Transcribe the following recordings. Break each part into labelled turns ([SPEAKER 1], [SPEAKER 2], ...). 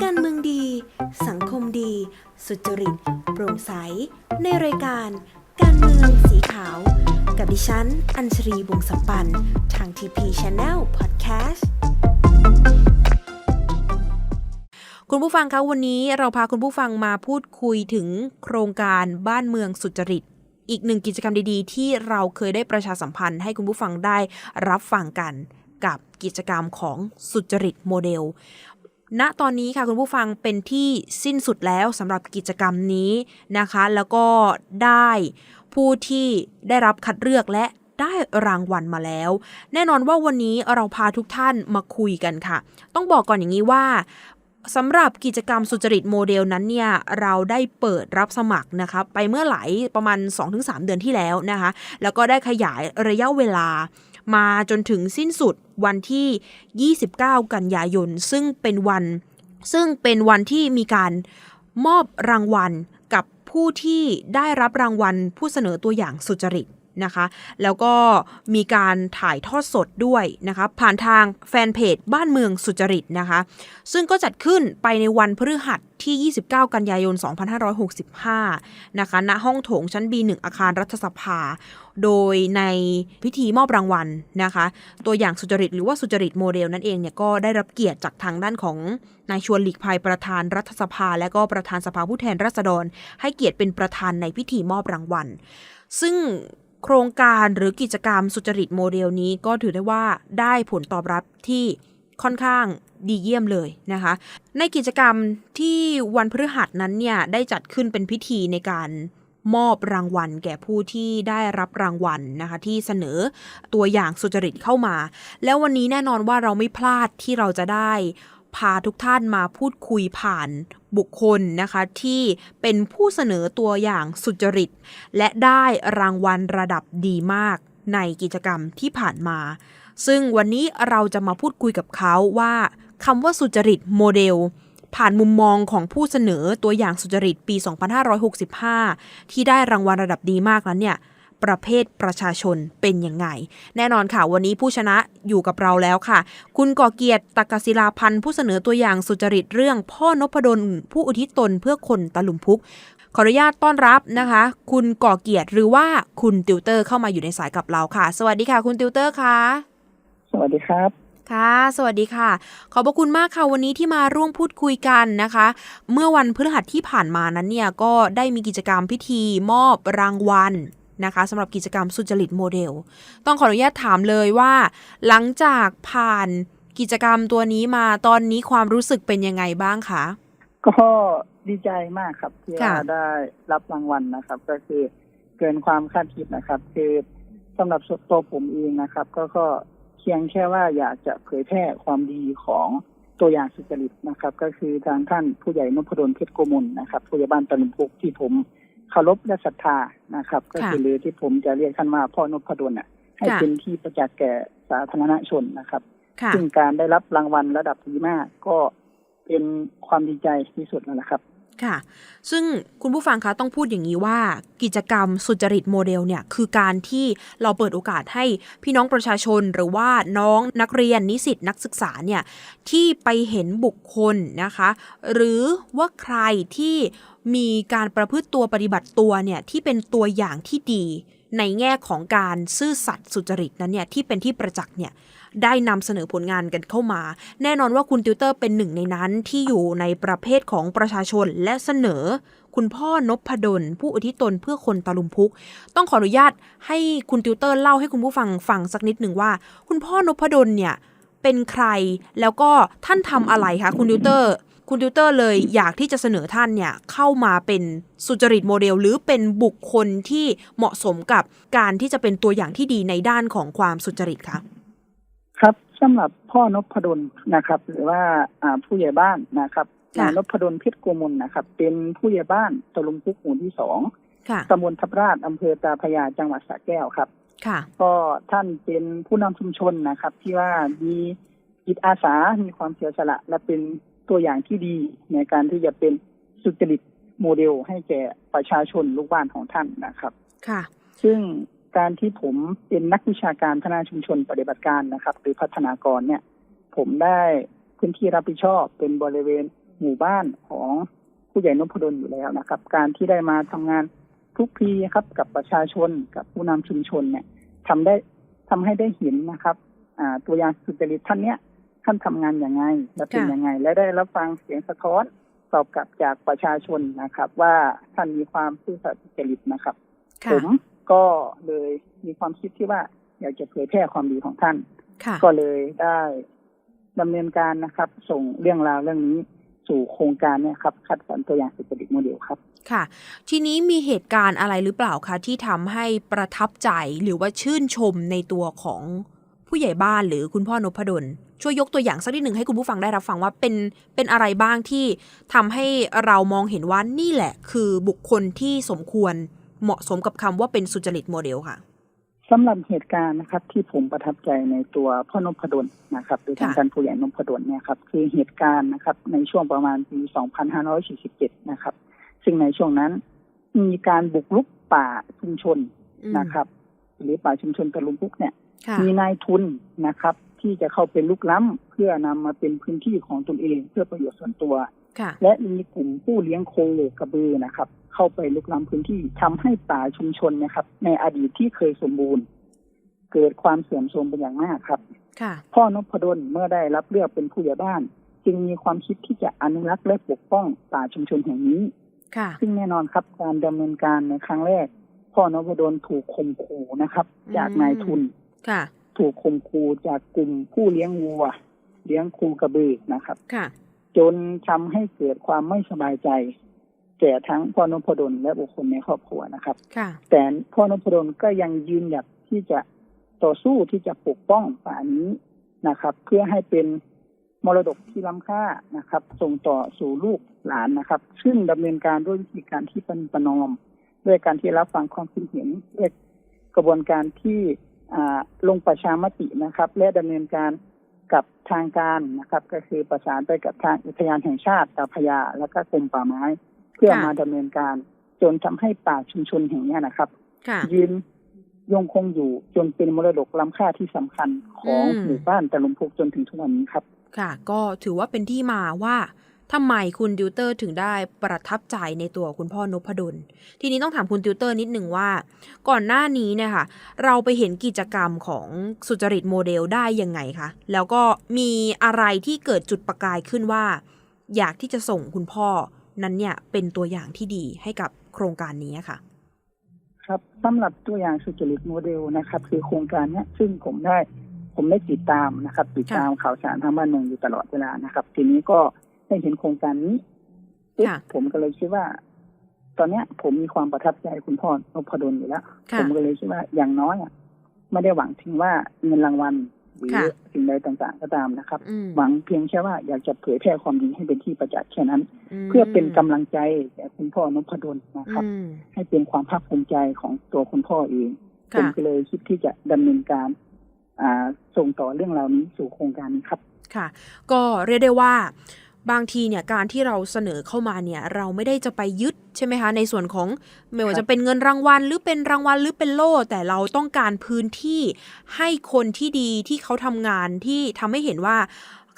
[SPEAKER 1] การเมืองดี สังคมดี สุจริต โปร่งใส ในรายการ การเมืองสีขาว กับดิฉัน อัญชรีวงสัมปัน ทาง TP Channel Podcast คุณผู้ฟังคะวันนี้เราพาคุณผู้ฟังมาพูดคุยถึงโครงการบ้านเมืองสุจริต อีกหนึ่งกิจกรรมดีๆ ที่เราเคยได้ประชาสัมพันธ์ให้คุณผู้ฟังได้รับฟังกันกับกิจกรรมของสุจริตโมเดล ณตอนนี้ค่ะคุณผู้ฟังเป็นที่สิ้นสุดแล้วสำหรับกิจกรรมนี้นะคะ แล้วก็ได้ผู้ที่ได้รับคัดเลือกและได้รางวัลมาแล้ว แน่นอนว่าวันนี้เราพาทุกท่านมาคุยกันค่ะ ต้องบอกก่อนอย่างนี้ว่าสำหรับกิจกรรมสุจริตโมเดลนั้นเนี่ยเราได้เปิดรับสมัครนะคะไปเมื่อหลายประมาณ 2-3 เดือนที่แล้วนะคะ แล้วก็ได้ขยายระยะเวลา มาจนถึงสิ้นสุดวันที่ 29 กันยายน ซึ่งเป็นวัน ซึ่งเป็นวันที่มีการมอบรางวัลกับผู้ที่ได้รับรางวัลผู้เสนอตัวอย่างสุจริตนะคะ แล้วก็มีการถ่ายทอดสดด้วยนะคะ ผ่านทางแฟนเพจบ้านเมืองสุจริตนะคะ ซึ่งก็จัดขึ้นไปในวันพฤหัสที่ 29 กันยายน 2565 นะคะ ณ ห้องโถงชั้น B1 อาคารรัฐสภา โดยในพิธีมอบรางวัลนะคะ ตัวอย่างสุจริตหรือว่าสุจริตโมเดลนั่นเองเนี่ยก็ได้รับเกียรติจากทางด้านของนายชวนหลีกภัยประธานรัฐสภา และก็ประธานสภาผู้แทนราษฎร ให้เกียรติเป็นประธานในพิธีมอบรางวัล ซึ่งโครงการหรือกิจกรรมสุจริตโมเดลนี้ก็ถือได้ว่าได้ผลตอบรับที่ค่อนข้างดีเยี่ยมเลยนะคะ ในกิจกรรมที่วันพฤหัสนั้นเนี่ยได้จัดขึ้นเป็นพิธีในการ มอบรางวัลแก่ผู้ที่ได้รับรางวัลนะคะ ที่เสนอตัวอย่างสุจริตเข้ามา แล้ววันนี้แน่นอนว่าเราไม่พลาดที่เราจะได้พาทุกท่านมาพูดคุยผ่านบุคคลนะคะ ที่เป็นผู้เสนอตัวอย่างสุจริต และได้รางวัลระดับดีมากในกิจกรรมที่ผ่านมา ซึ่งวันนี้เราจะมาพูดคุยกับเขาว่าคำว่าสุจริตโมเดล ผ่านมุมมองของผู้เสนอตัวอย่างสุจริตปี 2565 ที่ได้รางวัลระดับดีมากนั้นเนี่ยประเภทประชาชนเป็นยังไง แน่นอนค่ะวันนี้ผู้ชนะอยู่กับเราแล้วค่ะ คุณก่อเกียรติตกศิลาพันธ์ผู้เสนอตัวอย่างสุจริตเรื่อง พ่อนพดลผู้อุทิศตนเพื่อคนตะลุมพุก ขออนุญาตต้อนรับนะคะ คุณก่อเกียรติหรือว่าคุณติวเตอร์เข้ามาอยู่ในสายกับเราค่ะ สวัสดีค่ะ คุณติวเตอร์ค่ะ
[SPEAKER 2] สวัสดีครับ
[SPEAKER 1] ค่ะ สวัสดีค่ะ ขอบพระคุณมากค่ะวันนี้ที่มาร่วมพูดคุยกันนะคะ เมื่อวันพฤหัสที่ผ่านมานั้นเนี่ยก็ได้มีกิจกรรมพิธีมอบรางวัลนะคะสำหรับกิจกรรมสุจริตโมเดล ต้องขออนุญาตถามเลยว่า หลังจากผ่านกิจกรรมตัวนี้มาตอนนี้ความรู้สึกเป็นยังไงบ้างคะ
[SPEAKER 2] ก็ดีใจมากครับที่
[SPEAKER 1] ค่ะ
[SPEAKER 2] ว่าได้รับรางวัลนะครับ ก็คือเกินความคาดคิดนะครับ คือสำหรับตัวผมเองนะครับ ก็ก็ เพียงแค่ว่าอยากจะเผยแพร่ความดีของตัวอย่างสุจริตนะครับ ก็คือทางท่านผู้ใหญ่นพดลเพชรโกมลนะครับผู้ใหญ่บ้านตะลุมพุกที่ผมเคารพและศรัทธานะครับ ก็คือหรือที่ผมจะเรียกท่านว่าพ่อนพดลน่ะ ให้
[SPEAKER 1] ค่ะ
[SPEAKER 2] เป็นที่ประจักษ์แก่สาธารณชนนะครับ
[SPEAKER 1] ค่ะ
[SPEAKER 2] ซึ่งการได้รับรางวัลระดับดีมากก็เป็นความดีใจที่สุดแล้วนะครับ
[SPEAKER 1] ค่ะ ซึ่งคุณผู้ฟังคะต้องพูดอย่างนี้ว่า กิจกรรมสุจริตโมเดลเนี่ยคือการที่เราเปิดโอกาสให้พี่น้องประชาชนหรือว่าน้องนักเรียนนิสิตนักศึกษาเนี่ยที่ไปเห็นบุคคลนะคะ หรือว่าใครที่มีการประพฤติตัวปฏิบัติตัวเนี่ยที่เป็นตัวอย่างที่ดีในแง่ของการซื่อสัตย์สุจริตนั้นเนี่ยที่เป็นที่ประจักษ์เนี่ย ได้นำเสนอผลงานกันเข้ามา แน่นอนว่าคุณติวเตอร์เป็นหนึ่งในนั้นที่อยู่ในประเภทของประชาชนและเสนอ คุณพ่อนพดล ผู้อุทิศตนเพื่อคนตะลุมพุก ต้องขออนุญาตให้คุณติวเตอร์เล่าให้คุณผู้ฟังฟังสักนิดหนึ่งว่า คุณพ่อนพดลเนี่ยเป็นใครแล้วก็ท่านทำอะไรคะคุณติวเตอร์ คุณติวเตอร์เลยอยากที่จะเสนอท่านเนี่ยเข้ามาเป็นสุจริตโมเดล หรือเป็นบุคคลที่เหมาะสมกับการที่จะเป็นตัวอย่างที่ดีในด้านของความสุจริตคะ
[SPEAKER 2] ครับสำหรับพ่อนพดลนะครับ หรือว่าอ่าผู้ใหญ่บ้านนะครับ
[SPEAKER 1] ค่ะ
[SPEAKER 2] นายนพดลเพชรโกมลนะครับ เป็นผู้ใหญ่บ้านตะลุมพุกหมู่ที่สอง
[SPEAKER 1] ค่ะ
[SPEAKER 2] ตำบลทับราชอำเภอตาพระยาจังหวัดสระแก้วครับ
[SPEAKER 1] ค่ะ
[SPEAKER 2] ก็ท่านเป็นผู้นำชุมชนนะครับ ที่ว่ามีจิตอาสา มีความเสียสละ และเป็นตัวอย่างที่ดีในการที่จะเป็นสุจริตโมเดลให้แก่ประชาชนลูกบ้านของท่านนะครับ
[SPEAKER 1] ค่ะ
[SPEAKER 2] ซึ่ง การที่ผมเป็นนักวิชาการพัฒนาชุมชนปฏิบัติการนะครับ หรือพัฒนากรเนี่ย ผมได้พื้นที่รับผิดชอบเป็นบริเวณหมู่บ้านของผู้ใหญ่นพดลอยู่แล้วนะครับ การที่ได้มาทำงานทุกปีครับ กับประชาชนกับผู้นำชุมชนเนี่ยทำได้ทำให้ได้เห็นนะครับ อ่า ตัวอย่างสุจริตท่านเนี้ยท่านทำงานอย่างไงและเป็น
[SPEAKER 1] ค่ะ
[SPEAKER 2] ยังไง และได้รับฟังเสียงสะท้อนตอบกลับจากประชาชนนะครับ ว่าท่านมีความซื่อสัตย์สุจริตนะครับ
[SPEAKER 1] ค่ะ
[SPEAKER 2] ผม ก็เลยมีความคิดที่ว่าอยากจะเผยแพร่ความดีของท่าน
[SPEAKER 1] ค่ะ
[SPEAKER 2] ก็เลยได้ดำเนินการนะครับ ส่งเรื่องราวเรื่องนี้สู่โครงการเนี่ยครับ คัดสรรตัวอย่างสุจริตโมเดลครับ
[SPEAKER 1] ค่ะ ทีนี้มีเหตุการณ์อะไรหรือเปล่าคะที่ทำให้ประทับใจหรือว่าชื่นชมในตัวของผู้ใหญ่บ้านหรือคุณพ่อนพดลช่วยยกตัวอย่างสักนิดหนึ่งให้คุณผู้ฟังได้รับฟังว่าเป็นเป็นอะไรบ้างที่ทำให้เรามองเห็นว่านี่แหละ คือบุคคลที่สมควร เหมาะสมกับคำว่าเป็นสุจริตโมเดลค่ะ
[SPEAKER 2] สำหรับเหตุการณ์นะครับที่ผมประทับใจในตัวพ่อนพดลนะครับหรือทาง
[SPEAKER 1] ค่ะ
[SPEAKER 2] การผู้ใหญ่นพดลเนี่ยครับคือเหตุการณ์นะครับในช่วงประมาณปี 2547 นะครับ ซึ่งในช่วงนั้นมีการบุกรุกป่าชุมชน
[SPEAKER 1] อืม
[SPEAKER 2] นะครับ หรือป่าชุมชนตะลุมพุกเนี่ย
[SPEAKER 1] ค่ะ
[SPEAKER 2] มีนายทุนนะครับ ที่จะเข้าเป็นลุกล้ำเพื่อนำมาเป็นพื้นที่ของตนเองเพื่อประโยชน์ส่วนตัว
[SPEAKER 1] ค่ะ
[SPEAKER 2] และมีกลุ่มผู้เลี้ยงโคกระบือนะครับ เข้าไปลุกล้ำพื้นที่ทำให้ป่าชุมชนนะครับ ในอดีตที่เคยสมบูรณ์ เกิดความเสื่อมโทรมเป็นอย่างมากครับ
[SPEAKER 1] ค่ะ
[SPEAKER 2] พ่อนพดลเมื่อได้รับเลือกเป็นผู้ใหญ่บ้าน จึงมีความคิดที่จะอนุรักษ์และปกป้องป่าชุมชนแห่งนี้
[SPEAKER 1] ค่ะ
[SPEAKER 2] ซึ่งแน่นอนครับการดำเนินการในครั้งแรก พ่อนพดลถูกข่มขู่นะครับ จากนายทุน
[SPEAKER 1] ค่ะ
[SPEAKER 2] ถูกข่มขู่จากกลุ่มผู้เลี้ยงวัว เลี้ยงคูกระบือนะครับ
[SPEAKER 1] ค่ะ
[SPEAKER 2] จนทำให้เกิดความไม่สบายใจ แก่ทั้งพ่อนพดลและบุคคลในครอบครัวนะครับ
[SPEAKER 1] ค่ะ
[SPEAKER 2] แต่พ่อนพดลก็ยังยืนหยัดที่จะต่อสู้ที่จะปกป้องป่านี้นะครับ เพื่อให้เป็นมรดกที่ล้ำค่านะครับ ส่งต่อสู่ลูกหลานนะครับ ซึ่งดำเนินการด้วยวิธีการที่ปฏิประนอม ด้วยการที่รับฟังความคิดเห็นด้วยกระบวนการที่อ่าลงประชามตินะครับ และดำเนินการกับทางการนะครับ ก็คือประสานไปกับทางอุทยานแห่งชาติตาพระยา และก็กรมป่าไม้เพื่อ
[SPEAKER 1] ค่ะ
[SPEAKER 2] มาดำเนินการ จนทำให้ป่าชุมชนแห่งเนี้ยนะครับ
[SPEAKER 1] ค่ะ
[SPEAKER 2] ยืนยงคงอยู่จนเป็นมรดกล้ำค่าที่สำคัญของ
[SPEAKER 1] อืม
[SPEAKER 2] หมู่บ้านตะลุมพุกจนถึงทุกวันนี้ครับ
[SPEAKER 1] ค่ะ ก็ถือว่าเป็นที่มาว่าทำไมคุณติวเตอร์ถึงได้ประทับใจในตัวคุณพ่อนพดล ทีนี้ต้องถามคุณติวเตอร์นิดหนึ่งว่า ก่อนหน้านี้เนี่ยค่ะ เราไปเห็นกิจกรรมของสุจริตโมเดลได้ยังไงคะ แล้วก็มีอะไรที่เกิดจุดประกายขึ้นว่า อยากที่จะส่งคุณพ่อ นั้นเนี่ยเป็นตัวอย่างที่ดีให้กับโครงการนี้ค่ะ
[SPEAKER 2] ครับสำหรับตัวอย่างสุจริตโมเดลนะครับ คือโครงการเนี้ยซึ่งผมได้ผมได้ติดตามนะครับ ติดตามข่าวสารทางบ้านเมืองอยู่ตลอดเวลานะครับ ทีนี้ก็ได้เห็นโครงการนี้ปุ๊บ
[SPEAKER 1] ค่ะ
[SPEAKER 2] ผมก็เลยคิดว่า ตอนเนี้ย ผมมีความประทับใจคุณพ่อนพดลอยู่แล้ว
[SPEAKER 1] ค่ะ
[SPEAKER 2] ผมก็เลยคิดว่าอย่างน้อยอะไม่ได้หวังถึงว่าเงินรางวัล หรือ
[SPEAKER 1] ค่ะ
[SPEAKER 2] สิ่งใดต่างๆก็ตามนะครับ
[SPEAKER 1] อืม
[SPEAKER 2] หวังเพียงแค่ว่าอยากจะเผยแพร่ความดีให้เป็นที่ประจักษ์แค่นั้น
[SPEAKER 1] ม
[SPEAKER 2] เพื่อเป็นกำลังใจแก่คุณพ่อนพดลนะครับ
[SPEAKER 1] อืม
[SPEAKER 2] ให้เป็นความภาคภูมิใจของตัวคุณพ่อเองผ
[SPEAKER 1] ค่ะ
[SPEAKER 2] มก็เลยคิดที่จะดำเนินการอ่าส่งต่อเรื่องราวนี้สู่โครงการนี้ครับ
[SPEAKER 1] ค่ะ ก็เรียกได้ว่า บางทีเนี่ยการที่เราเสนอเข้ามาเนี่ยเราไม่ได้จะไปยึดใช่ไหมคะ ในส่วนของไม่ว่า
[SPEAKER 2] ครับ
[SPEAKER 1] จะเป็นเงินรางวัลหรือเป็นรางวัลหรือเป็นโล่ แต่เราต้องการพื้นที่ให้คนที่ดีที่เขาทำงานที่ทำให้เห็นว่า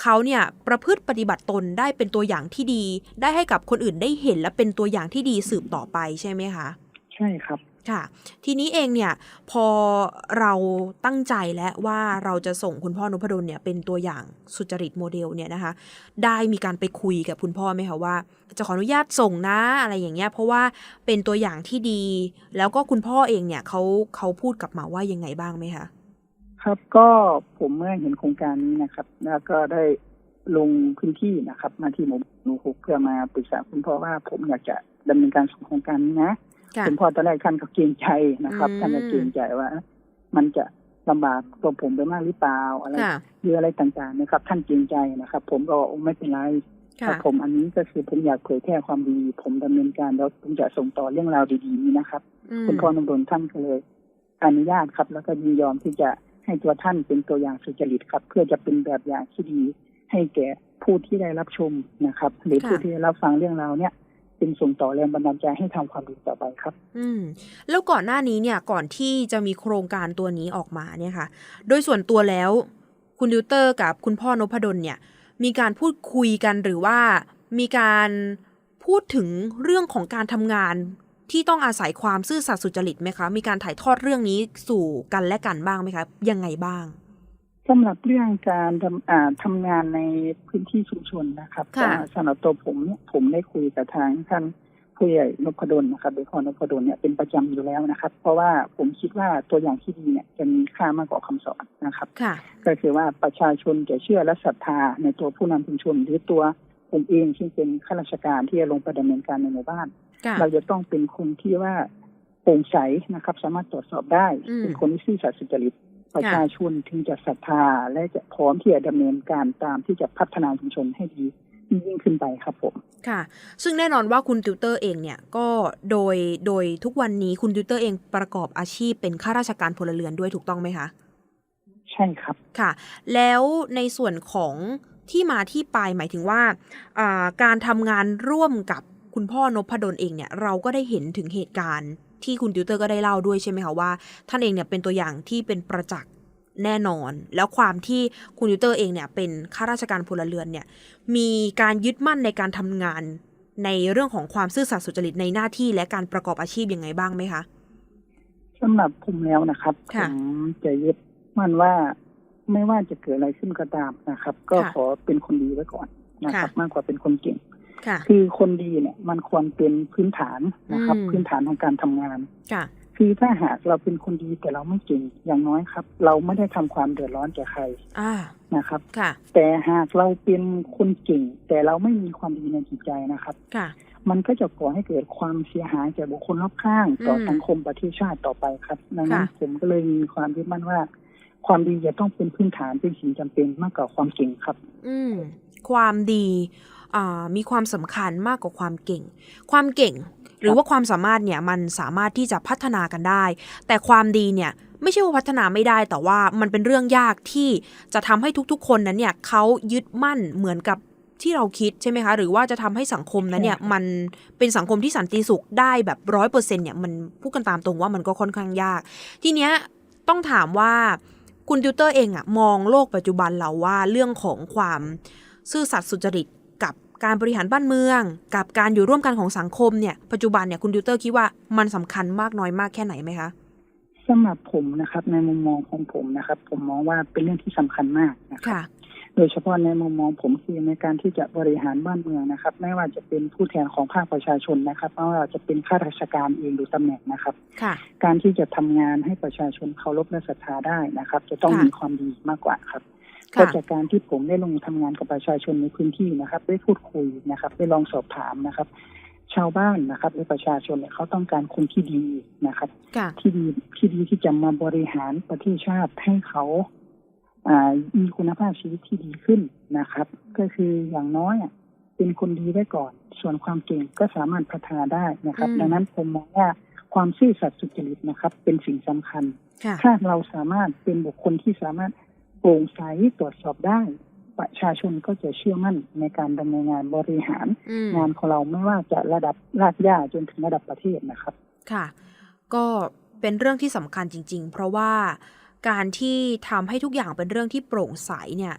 [SPEAKER 1] เขาเนี่ยประพฤติปฏิบัติตนได้เป็นตัวอย่างที่ดี ได้ให้กับคนอื่นได้เห็นและเป็นตัวอย่างที่ดีสืบต่อไปใช่ไหมคะ
[SPEAKER 2] ใช่ครับ
[SPEAKER 1] ค่ะ ทีนี้เองเนี่ยพอเราตั้งใจแล้วว่าเราจะส่งคุณพ่อนพดลเนี่ยเป็นตัวอย่างสุจริตโมเดลเนี่ยนะคะ ได้มีการไปคุยกับคุณพ่อไหมคะว่า จะขออนุญาตส่งนะอะไรอย่างเงี้ยเพราะว่าเป็นตัวอย่างที่ดี แล้วก็คุณพ่อเองเนี่ยเขาเขาพูดกลับมาว่ายังไงบ้างไหมคะ
[SPEAKER 2] ครับก็ผมเมื่อเห็นโครงการนี้นะครับ แล้วก็ได้ลงพื้นที่นะครับ มาที่หมู่หมู่หกเพื่อมาปรึกษาคุณพ่อว่าผมอยากจะดำเนินการส่งโครงการนี้นะ
[SPEAKER 1] ค่ะ
[SPEAKER 2] คุณพ่อตอนแรกท่านก็เกรงใจนะครับ
[SPEAKER 1] อืม
[SPEAKER 2] ท่านก็เกรงใจว่า มันจะลำบากตัวผมไปมากหรือเปล่าอะไร
[SPEAKER 1] ค่ะ
[SPEAKER 2] หรืออะไรต่างๆนะครับ ท่านเกรงใจนะครับ ผมก็บอกไม่เป็นไร
[SPEAKER 1] ค่ะ
[SPEAKER 2] ครับผมอันนี้ก็คือผมอยากเผยแพร่ความดี ผมดำเนินการแล้วผมจะส่งต่อเรื่องราวดีๆนี้นะครับ
[SPEAKER 1] ม
[SPEAKER 2] คุณพ่อนำดลท่านก็เลยอนุญาตครับ แล้วก็ยินยอมที่จะให้ตัวท่านเป็นตัวอย่างสุจริตครับ เพื่อจะเป็นแบบอย่างที่ดี ให้แก่ผู้ที่ได้รับชมนะครับ หรือผู้ที่ได้รับฟังเรื่องราวเนี้ย เป็นส่งต่อแรงบันดาลใจให้ทำความดีต่อไปครับ
[SPEAKER 1] อืม แล้วก่อนหน้านี้เนี่ยก่อนที่จะมีโครงการตัวนี้ออกมาเนี่ยค่ะ โดยส่วนตัวแล้ว คุณดิวเตอร์กับคุณพ่อนพดลเนี่ย มีการพูดคุยกันหรือว่ามีการพูดถึงเรื่องของการทำงานที่ต้องอาศัยความซื่อสัตย์สุจริตไหมคะ มีการถ่ายทอดเรื่องนี้สู่กันและกันบ้างไหมคะ ยังไงบ้าง
[SPEAKER 2] สำหรับเรื่องการทำอ่าทำงานในพื้นที่ชุมชนนะครับ
[SPEAKER 1] ค่ะ
[SPEAKER 2] อ่าสำหรับตัวผมเนี่ยผมได้คุยกับทางท่านผู้ใหญ่นพดลนะครับโดยพรนพดลเนี่ยเป็นประจำอยู่แล้วนะครับ เพราะว่าผมคิดว่าตัวอย่างที่ดีเนี่ยจะมีค่ามากกว่าคำสอนนะครับ
[SPEAKER 1] ค่ะ
[SPEAKER 2] ก็คือว่าประชาชนจะเชื่อและศรัทธาในตัวผู้นำชุมชนหรือตัวผมเองซึ่งเป็นข้าราชการที่จะลงไปดำเนินการในหมู่บ้าน
[SPEAKER 1] ค่ะ
[SPEAKER 2] เราจะต้องเป็นคนที่ว่าโปร่งใสนะครับ สามารถตรวจสอบได้
[SPEAKER 1] อืม
[SPEAKER 2] เป็นคนที่ซื่อสัตย์สุจริต ประชาชนถึงจะศรัทธาและจะพร้อมที่จะดำเนินการตามที่จะพัฒนาชุมชนให้ดียิ่งขึ้นไปครับผม
[SPEAKER 1] ค่ะ ซึ่งแน่นอนว่าคุณติวเตอร์เองเนี่ยก็โดยโดยทุกวันนี้คุณติวเตอร์เองประกอบอาชีพเป็นข้าราชการพลเรือนด้วยถูกต้องไหมคะ
[SPEAKER 2] ใช่ครับ
[SPEAKER 1] ค่ะ แล้วในส่วนของที่มาที่ไปหมายถึงว่าอ่าการทำงานร่วมกับคุณพ่อนพดลเองเนี่ยเราก็ได้เห็นถึงเหตุการณ์ ที่คุณติวเตอร์ก็ได้เล่าด้วยใช่ไหมคะว่า ท่านเองเนี่ยเป็นตัวอย่างที่เป็นประจักษ์แน่นอน แล้วความที่คุณติวเตอร์เองเนี่ยเป็นข้าราชการพลเรือนเนี่ยมีการยึดมั่นในการทำงานในเรื่องของความซื่อสัตย์สุจริตในหน้าที่และการประกอบอาชีพยังไงบ้างไหมคะ
[SPEAKER 2] สำหรับผมแล้วนะครับผ
[SPEAKER 1] ค่ะ
[SPEAKER 2] มจะยึดมั่นว่าไม่ว่าจะเกิดอะไรขึ้นก็ตามนะครับ ก็
[SPEAKER 1] ค่ะ
[SPEAKER 2] ขอเป็นคนดีไว้ก่อนนะครับ
[SPEAKER 1] ค่ะ
[SPEAKER 2] มากกว่าเป็นคนเก่ง
[SPEAKER 1] ค่ะ
[SPEAKER 2] คือคนดีเนี่ยมันควรเป็นพื้นฐานนะครับ
[SPEAKER 1] อืม
[SPEAKER 2] พื้นฐานของการทำงาน
[SPEAKER 1] ค่ะ
[SPEAKER 2] คือถ้าหากเราเป็นคนดีแต่เราไม่เก่งอย่างน้อยครับ เราไม่ได้ทำความเดือดร้อนแก่ใคร
[SPEAKER 1] อ่า
[SPEAKER 2] นะครับ
[SPEAKER 1] ค่ะ
[SPEAKER 2] แต่หากเราเป็นคนเก่ง แต่เราไม่มีความดีในจิตใจนะครับ
[SPEAKER 1] ค่ะ
[SPEAKER 2] มันก็จะก่อให้เกิดความเสียหายแก่บุคคลรอบข้าง ต่ออ
[SPEAKER 1] ม
[SPEAKER 2] สังคมประเทศชาติต่อไปครับดังนั้น
[SPEAKER 1] ค่ะ
[SPEAKER 2] ผมก็เลยมีความยึดมั่นว่า ความดีจะต้องเป็นพื้นฐานเป็นสิ่งจำเป็นมากกว่าความเก่งครับ
[SPEAKER 1] อืมความดีอ่า มีความสำคัญมากกว่าความเก่ง ความเก่ง หรือว่าความสามารถเนี่ยมันสามารถที่จะพัฒนากันได้ แต่ความดีเนี่ยไม่ใช่ว่าพัฒนาไม่ได้แต่ว่ามันเป็นเรื่องยากที่จะทำให้ทุกๆ คนนั้นเนี่ยเขายึดมั่นเหมือนกับที่เราคิดใช่ไหมคะ หรือว่าจะทำให้สังคมนั้นเนี่ย
[SPEAKER 2] ใช่ครับ
[SPEAKER 1] มันเป็นสังคมที่สันติสุขได้แบบร้อยเปอร์เซ็นเนี่ยมันพูดกันตามตรงว่ามันก็ค่อนข้างยาก ทีเนี้ยต้องถามว่าคุณติวเตอร์เองอะมองโลกปัจจุบันเราว่าเรื่องของความซื่อสัตย์สุจริต กับการบริหารบ้านเมือง กับการอยู่ร่วมกันของสังคมเนี่ยปัจจุบันเนี่ยคุณติวเตอร์คิดว่ามันสำคัญมากน้อยมากแค่ไหนไหมคะ
[SPEAKER 2] สำหรับผมนะครับ ในมุมมองของผมนะครับ ผมมองว่าเป็นเรื่องที่สำคัญมากนะครับ
[SPEAKER 1] ค่ะ
[SPEAKER 2] โดยเฉพาะในมุมมองผมคือในการที่จะบริหารบ้านเมืองนะครับ ไม่ว่าจะเป็นผู้แทนของภาคประชาชนนะครับไม่ว่าจะเป็นข้าราชการเองหรือตำแหน่งนะครับ
[SPEAKER 1] ค่ะ
[SPEAKER 2] การที่จะทำงานให้ประชาชนเคารพและศรัทธาได้นะครับ จะต้อง
[SPEAKER 1] ค่ะ
[SPEAKER 2] มีความดีมากกว่าครับ ก็
[SPEAKER 1] ค่ะ
[SPEAKER 2] จากการที่ผมได้ลงทำงานกับประชาชนในพื้นที่นะครับ ได้พูดคุยนะครับ ได้ลองสอบถามนะครับ ชาวบ้านนะครับและประชาชนเนี่ยเขาต้องการคนที่ดีนะครับ
[SPEAKER 1] ค่ะ
[SPEAKER 2] ที่ดีที่ดีที่จะมาบริหารประเทศชาติให้เขาอ่ามีคุณภาพชีวิตที่ดีขึ้นนะครับ ก็คืออย่างน้อยอะเป็นคนดีไว้ก่อน ส่วนความเก่งก็สามารถพัฒนาได้นะครับ
[SPEAKER 1] อืม
[SPEAKER 2] ดังนั้นผมมองว่าความซื่อสัตย์สุจริตนะครับ เป็นสิ่งสำคัญ
[SPEAKER 1] ค่ะ
[SPEAKER 2] ถ้าเราสามารถเป็นบุคคลที่สามารถ โปร่งใสตรวจสอบได้ ประชาชนก็จะเชื่อมั่นในการดำเนินงานบริหาร
[SPEAKER 1] อืม
[SPEAKER 2] งานของเราไม่ว่าจะระดับรากหญ้าจนถึงระดับประเทศนะครับ
[SPEAKER 1] ค่ะ ก็เป็นเรื่องที่สำคัญจริง ๆ เพราะว่าการที่ทำให้ทุกอย่างเป็นเรื่องที่โปร่งใสเนี่ย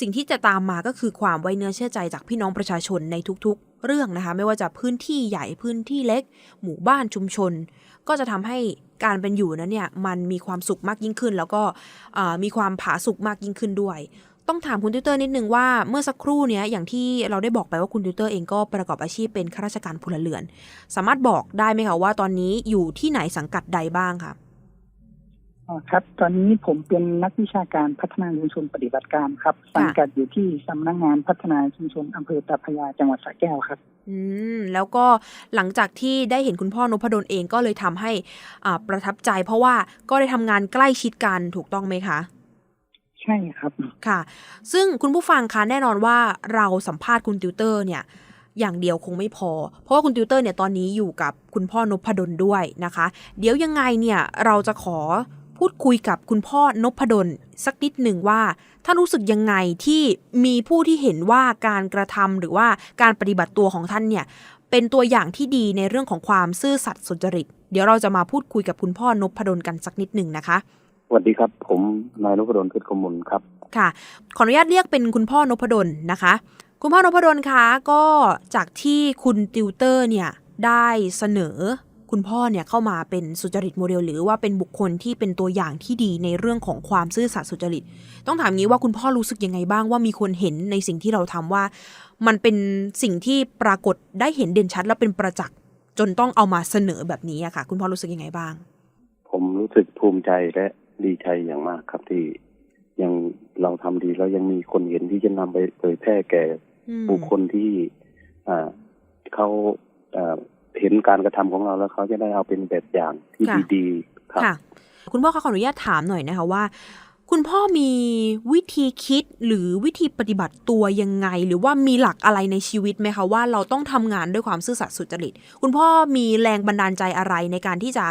[SPEAKER 1] สิ่งที่จะตามมาก็คือความไว้เนื้อเชื่อใจจากพี่น้องประชาชนในทุกๆ เรื่องนะคะ ไม่ว่าจะพื้นที่ใหญ่พื้นที่เล็ก หมู่บ้านชุมชน ก็จะทำให้การเป็นอยู่นั้นเนี่ยมันมีความสุขมากยิ่งขึ้น แล้วก็มีความผาสุกมากยิ่งขึ้นด้วย ต้องถามคุณติวเตอร์นิดนึงว่าเมื่อสักครู่เนี้ยอย่างที่เราได้บอกไปว่าคุณติวเตอร์เองก็ประกอบอาชีพเป็นข้าราชการพลเรือน สามารถบอกได้ไหมคะว่าตอนนี้อยู่ที่ไหนสังกัดใดบ้างคะ
[SPEAKER 2] ครับ ตอนนี้ผมเป็นนักวิชาการพัฒนาชุมชนปฏิบัติการครับ สังกัดอยู่ที่สำนักงานพัฒนาชุมชนอำเภอตาพระยาจังหวัดสระแก้วครับ
[SPEAKER 1] อืม แล้วก็หลังจากที่ได้เห็นคุณพ่อนพดลเองก็เลยทำให้อ่าประทับใจ เพราะว่าก็ได้ทำงานใกล้ชิดกันถูกต้องไหมคะ
[SPEAKER 2] ใช่ครับ
[SPEAKER 1] ค่ะ ซึ่งคุณผู้ฟังคะแน่นอนว่าเราสัมภาษณ์คุณติวเตอร์เนี่ยอย่างเดียวคงไม่พอ เพราะว่าคุณติวเตอร์เนี่ยตอนนี้อยู่กับคุณพ่อนพดลด้วยนะคะ เดี๋ยวยังไงเนี่ยเราจะขอ พูดคุยกับคุณพ่อนพดลสักนิดหนึ่งว่าท่านรู้สึกยังไงที่มีผู้ที่เห็นว่าการกระทำหรือว่าการปฏิบัติตัวของท่านเนี่ยเป็นตัวอย่างที่ดีในเรื่องของความซื่อสัตย์สุจริต เดี๋ยวเราจะมาพูดคุยกับคุณพ่อนพดลกันสักนิดหนึ่งนะคะ
[SPEAKER 3] สวัสดีครับ ผมนายนพดลเพชรกมลครับ
[SPEAKER 1] ค่ะ ขออนุญาตเรียกเป็นคุณพ่อนพดลนะคะ คุณพ่อนพดลคะก็จากที่คุณติวเตอร์เนี่ยได้เสนอ คุณพ่อเนี่ยเข้ามาเป็นสุจริตโมเดล หรือว่าเป็นบุคคลที่เป็นตัวอย่างที่ดีในเรื่องของความซื่อสัตย์สุจริต ต้องถามงี้ว่าคุณพ่อรู้สึกยังไงบ้างว่ามีคนเห็นในสิ่งที่เราทำว่า มันเป็นสิ่งที่ปรากฏได้เห็นเด่นชัด และเป็นประจักษ์จนต้องเอามาเสนอแบบนี้อะค่ะ คุณพ่อรู้สึกยังไงบ้าง
[SPEAKER 3] ผมรู้สึกภูมิใจและดีใจอย่างมากครับที่ยังเราทำดีแล้วยังมีคนเห็นที่จะนำไปเผยแพร่แก่
[SPEAKER 1] อืม
[SPEAKER 3] บุคคลที่ อ่าเขาอ่า เห็นการกระทำของเราแล้วเขาจะได้เอาเป็นแบบอย่างที่
[SPEAKER 1] ค่ะ
[SPEAKER 3] ดีๆครับ
[SPEAKER 1] ค่ะคุณพ่อคะขออนุญาตถามหน่อยนะคะว่า คุณพ่อมีวิธีคิดหรือวิธีปฏิบัติตัวยังไง หรือว่ามีหลักอะไรในชีวิตไหมคะว่าเราต้องทำงานด้วยความซื่อสัตย์สุจริต คุณพ่อมีแรงบันดาลใจอะไรในการที่จะ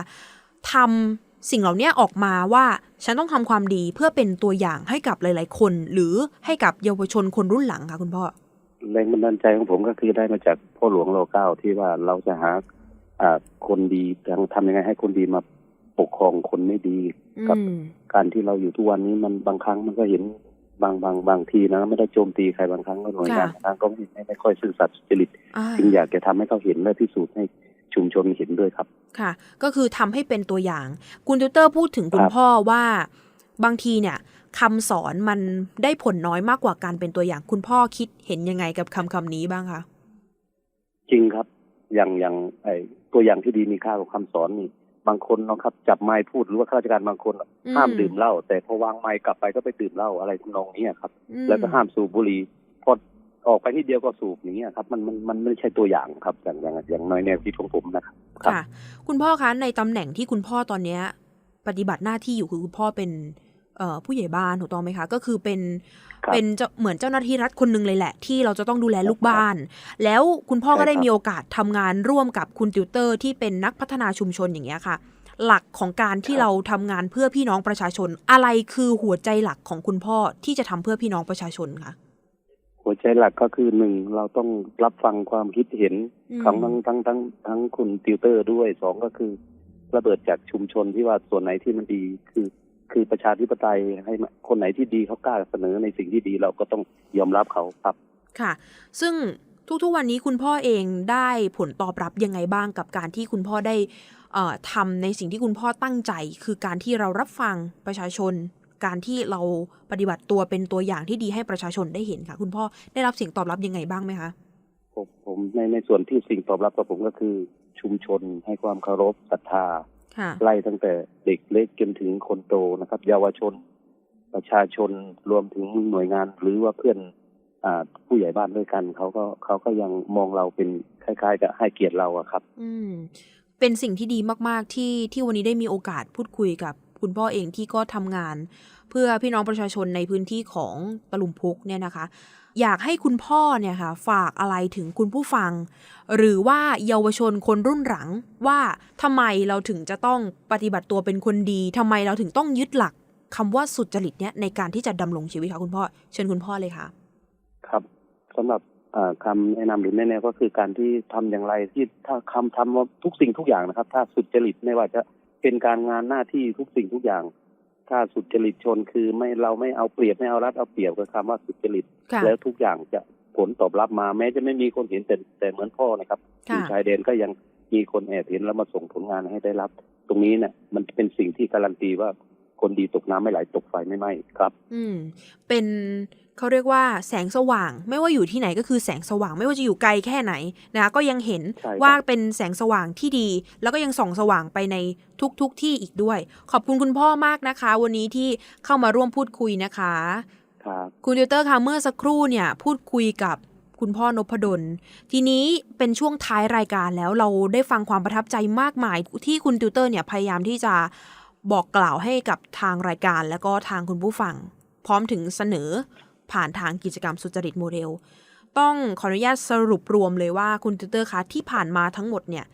[SPEAKER 1] ทำสิ่งเหล่านี้ออกมาว่าฉันต้องทำความดีเพื่อเป็นตัวอย่างให้กับหลาย ๆ คน หรือให้กับเยาวชนคนรุ่นหลังคะคุณพ่อ
[SPEAKER 3] แรงบันดาลใจของผมก็คือได้มาจากพ่อหลวงรอเก้าที่ว่าเราจะหาอ่าคนดีทางทำยังไงให้คนดีมาปกครองคนไม่ดีกับ
[SPEAKER 1] อืม
[SPEAKER 3] การที่เราอยู่ทุกวันนี้มันบางครั้งมันก็เห็นบางบางบางทีนะ ไม่ได้โจมตีใครบางครั้งก็หน่วยงาน
[SPEAKER 1] ค่ะ
[SPEAKER 3] บางครั้งก็ไม่ไม่ไม่ค่อยซื่อสัตย์สุจริต
[SPEAKER 1] อ่า
[SPEAKER 3] จึงอยากจะทำให้เขาเห็นและพิสูจน์ให้ชุมชนเห็นด้วยครับ
[SPEAKER 1] ค่ะ ก็คือทำให้เป็นตัวอย่าง คุณติวเตอร์พูดถึงคุณ
[SPEAKER 3] ครับ
[SPEAKER 1] พ่อว่าบางทีเนี่ย คำสอนมันได้ผลน้อยมากกว่าการเป็นตัวอย่างคุณพ่อคิดเห็นยังไงกับคำคำนี้บ้างคะ
[SPEAKER 3] จริงครับ อย่างอย่างไอตัวอย่างที่ดีมีค่ากว่าคำสอนนี่บางคนเนาะครับ จับไม้พูดหรือว่าข้าราชการบางคน
[SPEAKER 1] อืม
[SPEAKER 3] ห้ามดื่มเหล้าแต่พอวางไม้กลับไปก็ไปดื่มเหล้าอะไรทำนองนี้ครับ
[SPEAKER 1] อืม
[SPEAKER 3] แล้วก็ห้ามสูบบุหรี่พอออกไปนิดเดียวก็สูบอย่างเงี้ยครับ มันมันมันไม่ใช่ตัวอย่างครับ อย่างอย่างอย่างน้อยแนวคิดของผมนะครับครับ
[SPEAKER 1] ค่ะ คุณพ่อคะในตำแหน่งที่คุณพ่อตอนเนี้ย ปฏิบัติหน้าที่อยู่คือคุณพ่อเป็นเอ่อ ผู้ใหญ่บ้านถูกต้องไหมคะ ก็คือเป็น
[SPEAKER 3] ครับ
[SPEAKER 1] เป็นเจ้าเหมือนเจ้าหน้าที่รัฐคนหนึ่งเลยแหละ ที่เราจะต้องดูแลลูกบ้าน แล้วคุณพ่อก็
[SPEAKER 3] ใช่
[SPEAKER 1] ได้
[SPEAKER 3] ครับ
[SPEAKER 1] มีโอกาสทำงานร่วมกับคุณติวเตอร์ ที่เป็นนักพัฒนาชุมชนอย่างเงี้ยค่ะ หลักของการที่เราทำงานเพื่อพี่น้องประชาชน อะไรคือหัวใจหลักของคุณพ่อที่จะทำเพื่อพี่น้องประชาชนคะ
[SPEAKER 3] หัวใจหลักก็คือหนึ่งเราต้องรับฟังความคิดเห็น
[SPEAKER 1] อืม
[SPEAKER 3] ของทั้งทั้งทั้งทั้งคุณติวเตอร์ด้วยสองก็คือระเบิดจากชุมชนที่ว่าส่วนไหนที่มันดีคือ คือประชาธิปไตยให้มาคนไหนที่ดีเขากล้าเสนอในสิ่งที่ดีเราก็ต้องยอมรับเขาครับ
[SPEAKER 1] ค่ะ ซึ่งทุกๆวันนี้คุณพ่อเองได้ผลตอบรับยังไงบ้างกับการที่คุณพ่อได้เอ่อทำในสิ่งที่คุณพ่อตั้งใจ คือการที่เรารับฟังประชาชน การที่เราปฏิบัติตัวเป็นตัวอย่างที่ดีให้ประชาชนได้เห็นค่ะ คุณพ่อได้รับเสียงตอบรับยังไงบ้างไหมคะ
[SPEAKER 3] ผมผมในในส่วนที่สิ่งตอบรับกับผมก็คือชุมชนให้ความเคารพศรัทธา
[SPEAKER 1] ค่ะ
[SPEAKER 3] ไล่ตั้งแต่เด็กเล็กจนถึงคนโตนะครับ เยาวชน ประชาชนรวมถึงหน่วยงานหรือว่าเพื่อนอ่าผู้ใหญ่บ้านด้วยกันเขาก็เขาก็ยังมองเราเป็นคล้ายๆกับให้เกียรติเราอะครับ
[SPEAKER 1] อืม เป็นสิ่งที่ดีมากๆที่ที่วันนี้ได้มีโอกาสพูดคุยกับคุณพ่อเองที่ก็ทำงาน เพื่อพี่น้องประชาชนในพื้นที่ของตลุมพุกเนี่ยนะคะ อยากให้คุณพ่อเนี่ยค่ะฝากอะไรถึงคุณผู้ฟัง หรือว่าเยาวชนคนรุ่นหลังว่าทำไมเราถึงจะต้องปฏิบัติตัวเป็นคนดีทำไมเราถึงต้องยึดหลักคำว่าสุจริตเนี่ยในการที่จะดำรงชีวิตค่ะคุณพ่อเชิญคุณพ่อเลยค่ะ
[SPEAKER 3] ครับสำหรับอ่าคำแนะนำหรือแนะแนวก็คือการที่ทำอย่างไรที่ถ้าคำทำว่าทุกสิ่งทุกอย่างนะครับ ถ้าสุจริตไม่ว่าจะเป็นการงานหน้าที่ทุกสิ่งทุกอย่าง ถ้าสุจริตชนคือไม่เราไม่เอาเปรียบไม่เอารัดเอาเปรียบกับคำว่าสุจริต
[SPEAKER 1] ค่ะ
[SPEAKER 3] แล้วทุกอย่างจะผลตอบรับมาแม้จะไม่มีคนเห็นแต่แต่เหมือนพ่อนะครับอ
[SPEAKER 1] ค่ะ
[SPEAKER 3] ยู่ชายแดนก็ยังมีคนแอบเห็นแล้วมาส่งผลงานให้ได้รับ ตรงนี้เนี่ยมันเป็นสิ่งที่การันตีว่าคนดีตกน้ำไม่ไหลตกไฟไม่ไหม้ครับ
[SPEAKER 1] อืมเป็น เขาเรียกว่าแสงสว่าง ไม่ว่าอยู่ที่ไหนก็คือแสงสว่างไม่ว่าจะอยู่ไกลแค่ไหนนะคะก็ยังเห็น
[SPEAKER 3] ใช่ครับ
[SPEAKER 1] ว่าเป็นแสงสว่างที่ดี แล้วก็ยังส่องสว่างไปในทุกๆทที่อีกด้วย ขอบคุณคุณพ่อมากนะคะ วันนี้ที่เข้ามาร่วมพูดคุยนะคะ
[SPEAKER 3] ครับ
[SPEAKER 1] คุณติวเตอร์คะเมื่อสักครู่เนี่ยพูดคุยกับคุณพ่อนพดล ทีนี้เป็นช่วงท้ายรายการแล้วเราได้ฟังความประทับใจมากมาย ที่คุณติวเตอร์เนี่ยพยายามที่จะบอกกล่าวให้กับทางรายการ แล้วก็ทางคุณผู้ฟัง พร้อมถึงเสนอ ผ่านทางกิจกรรมสุจริตโมเดล ต้องขออนุญาตสรุปรวมเลยว่าคุณติวเตอร์คะที่ผ่านมาทั้งหมดเนี่ย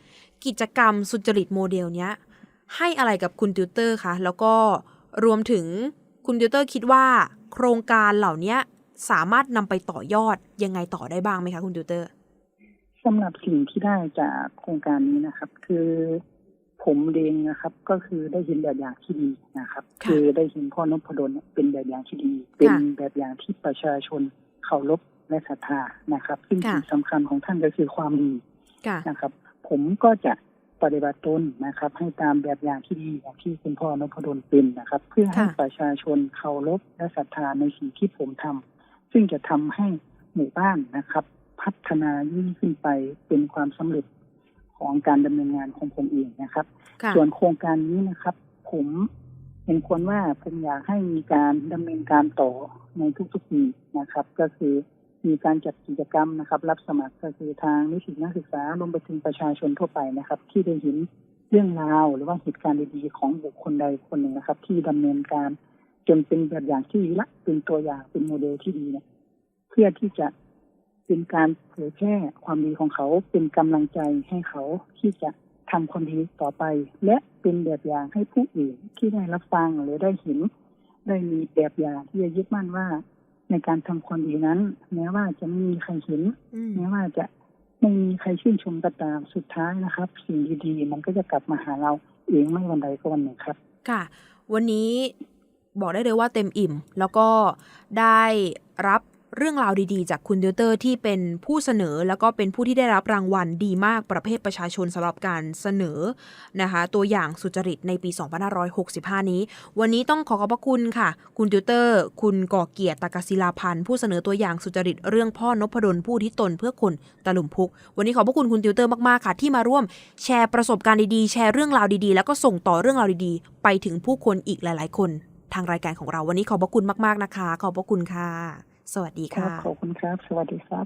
[SPEAKER 1] กิจกรรมสุจริตโมเดลเนี้ยให้อะไรกับคุณติวเตอร์คะแล้วก็รวมถึงคุณติวเตอร์คิดว่าโครงการเหล่านี้สามารถนำไปต่อยอดยังไงต่อได้บ้างไหมคะคุณติวเตอร์
[SPEAKER 2] สำหรับสิ่งที่ได้จากโครงการนี้นะครับ คือ ผมเองนะครับ ก็คือได้เห็นแบบอย่างที่ดีนะครับ
[SPEAKER 1] ค่ะ
[SPEAKER 2] คือได้เห็นพ่อนพดลเนี่ยเป็นแบบอย่างที่ดี เป็นแบบอย่างที่ประชาชนเคารพและศรัทธานะครับ ซึ่ง
[SPEAKER 1] ค่ะ
[SPEAKER 2] สิ่งสำคัญของท่านก็คือความดี
[SPEAKER 1] ค่ะ
[SPEAKER 2] นะครับ ผมก็จะปฏิบัติตนนะครับ ให้ตามแบบอย่างที่ดีอย่างที่คุณพ่อนพดลเป็นนะครับ เพื่อให้
[SPEAKER 1] ค่ะ
[SPEAKER 2] ประชาชนเคารพและศรัทธาในสิ่งที่ผมทำซึ่งจะทำให้หมู่บ้านนะครับ พัฒนายิ่งขึ้นไปเป็นความสำเร็จ ของการดำเนินงานของผมเองนะครับ
[SPEAKER 1] ค่ะ
[SPEAKER 2] ส่วนโครงการนี้นะครับ ผมเห็นควรว่าผมอยากให้มีการดำเนินการต่อในทุกๆปีนะครับ ก็คือมีการจัดกิจกรรมนะครับ รับสมัครก็คือทางนิสิตนักศึกษารวมไปถึงประชาชนทั่วไปนะครับ ที่ได้เห็นเรื่องราวหรือว่าเหตุการณ์ดีๆของบุคคลใดคนหนึ่งนะครับ ที่ดำเนินการจนเป็นแบบอย่างที่ดีละเป็นตัวอย่างเป็นโมเดลที่ดีเนี่ยเพื่อที่จะ เป็นการเผยแพร่ความดีของเขาเป็นกำลังใจให้เขาที่จะทำความดีต่อไป และเป็นแบบอย่างให้ผู้อื่นที่ได้รับฟังหรือได้เห็น ได้มีแบบอย่างที่จะยึดมั่นว่า ในการทำความดีนั้น แม้ว่าจะไม่มีใครเห็น
[SPEAKER 1] อืม
[SPEAKER 2] แม้ว่าจะไม่มีใครชื่นชมก็ตามสุดท้ายนะครับ สิ่งดีๆมันก็จะกลับมาหาเราเองไม่วันใดก็วันหนึ่งครับ
[SPEAKER 1] ค่ะ วันนี้บอกได้เลยว่าเต็มอิ่ม แล้วก็ได้รับ เรื่องราวดีๆ จากคุณติวเตอร์ที่เป็นผู้เสนอ แล้วก็เป็นผู้ที่ได้รับรางวัลดีมากประเภทประชาชนสำหรับการเสนอนะคะตัวอย่างสุจริตในปี 2565 นี้ วันนี้ต้องขอขอบพระคุณค่ะ คุณติวเตอร์ คุณก่อเกียรติตากศิลาพันธ์ผู้เสนอตัวอย่างสุจริตเรื่องพ่อนพดลผู้ที่ตนเพื่อคนตะลุมพุก วันนี้ขอบพระคุณคุณติวเตอร์มากๆค่ะ ที่มาร่วมแชร์ประสบการณ์ดีๆแชร์เรื่องราวดีๆ แล้วก็ส่งต่อเรื่องราวดีๆ ไปถึงผู้คนอีกหลาย ๆ คน ทางรายการของเราวันนี้ขอบพระคุณมากๆนะคะ ขอบพระคุณค่ะ สวัสดี
[SPEAKER 2] ครั
[SPEAKER 1] ค่ะ
[SPEAKER 2] บขอบคุณครับ สวัสดีครับ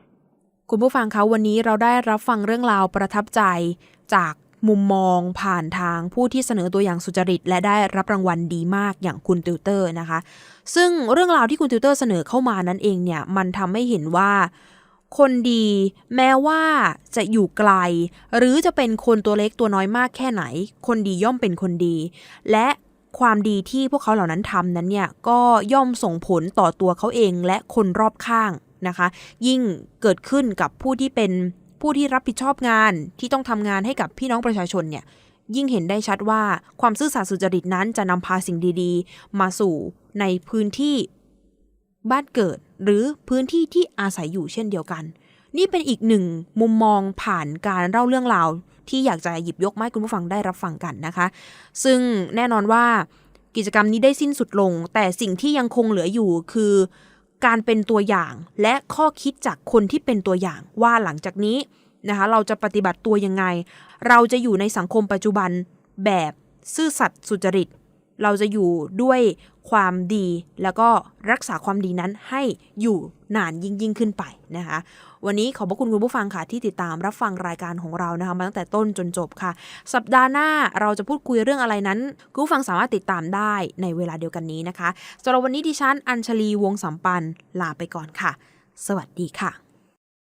[SPEAKER 1] คุณผู้ฟังคะวันนี้เราได้รับฟังเรื่องราวประทับใจจากมุมมองผ่านทางผู้ที่เสนอตัวอย่างสุจริต และได้รับรางวัลดีมากอย่างคุณติวเตอร์นะคะ ซึ่งเรื่องราวที่คุณติวเตอร์เสนอเข้ามานั้นเองเนี่ย มันทำให้เห็นว่า คนดีแม้ว่าจะอยู่ไกล หรือจะเป็นคนตัวเล็กตัวน้อยมากแค่ไหน คนดีย่อมเป็นคนดี และ ความดีที่พวกเขาเหล่านั้นทำนั้นเนี่ยก็ย่อมส่งผลต่อตัวเขาเองและคนรอบข้างนะคะ ยิ่งเกิดขึ้นกับผู้ที่เป็นผู้ที่รับผิดชอบงานที่ต้องทำงานให้กับพี่น้องประชาชนเนี่ยยิ่งเห็นได้ชัดว่าความซื่อสัตย์สุจริตนั้นจะนำพาสิ่งดีๆ มาสู่ในพื้นที่บ้านเกิดหรือพื้นที่ที่อาศัยอยู่เช่นเดียวกัน นี่เป็นอีกหนึ่งมุมมองผ่านการเล่าเรื่องราว ที่อยากจะหยิบยกมาให้คุณผู้ฟังได้รับฟังกันนะคะ ซึ่งแน่นอนว่ากิจกรรมนี้ได้สิ้นสุดลง แต่สิ่งที่ยังคงเหลืออยู่คือการเป็นตัวอย่างและข้อคิดจากคนที่เป็นตัวอย่างว่าหลังจากนี้นะคะเราจะปฏิบัติตัวยังไง เราจะอยู่ในสังคมปัจจุบันแบบซื่อสัตย์สุจริต เราจะอยู่ด้วยความดีแล้วก็รักษาความดีนั้นให้อยู่นานยิ่งยิ่งขึ้นไปนะคะ วันนี้ขอบพระคุณคุณผู้ฟังค่ะที่ติดตามรับฟังรายการของเรานะคะมาตั้งแต่ต้นจนจบค่ะ สัปดาห์หน้าเราจะพูดคุยเรื่องอะไรนั้นคุณผู้ฟังสามารถติดตามได้ในเวลาเดียวกันนี้นะคะสำหรับวันนี้ดิฉันอัญชลีวงสัมปันลาไปก่อนค่ะ สวัสดีค่ะ